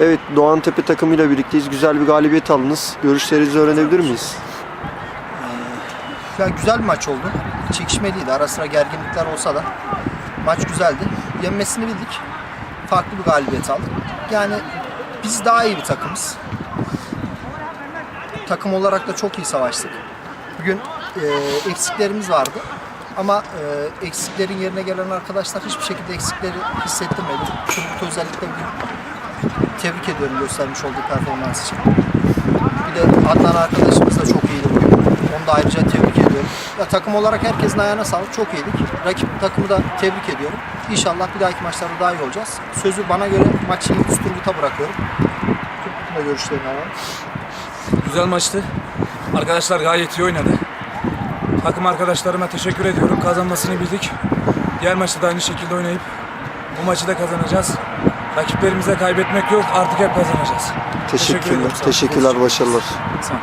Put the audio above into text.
Evet Doğan Tepe takımıyla birlikteyiz. Güzel bir galibiyet aldınız. Görüşlerinizi öğrenebilir miyiz? Ya güzel bir maç oldu. Çekişmeliydi. Ara sıra gerginlikler olsa da maç güzeldi. Yenmesini bildik. Farklı bir galibiyet aldık. Yani biz daha iyi bir takımız. Takım olarak da çok iyi savaştık. Bugün e, eksiklerimiz vardı. Ama e, eksiklerin yerine gelen arkadaşlar hiçbir şekilde eksikleri hissettirmedi. Turgut özellikle bugün tebrik ediyorum göstermiş olduğu performans için. Bir de Adnan arkadaşımız da çok iyiydi bugün. Onu da ayrıca tebrik ediyorum. Ya, takım olarak herkesin ayağına sağlık. Çok iyiydik. Rakip takımı da tebrik ediyorum. İnşallah bir dahaki maçlarda daha iyi olacağız. Sözü bana göre maçı Yıldız Turgut'a bırakıyorum. Turgut'un da görüşlerini alalım. Güzel maçtı. Arkadaşlar gayet iyi oynadı. Takım arkadaşlarıma teşekkür ediyorum. Kazanmasını bildik. Diğer maçta da aynı şekilde oynayıp bu maçı da kazanacağız. Rakiplerimize kaybetmek yok. Artık hep kazanacağız. Teşekkür Teşekkürler. olun. Teşekkürler. Başarılar. Sağ olun.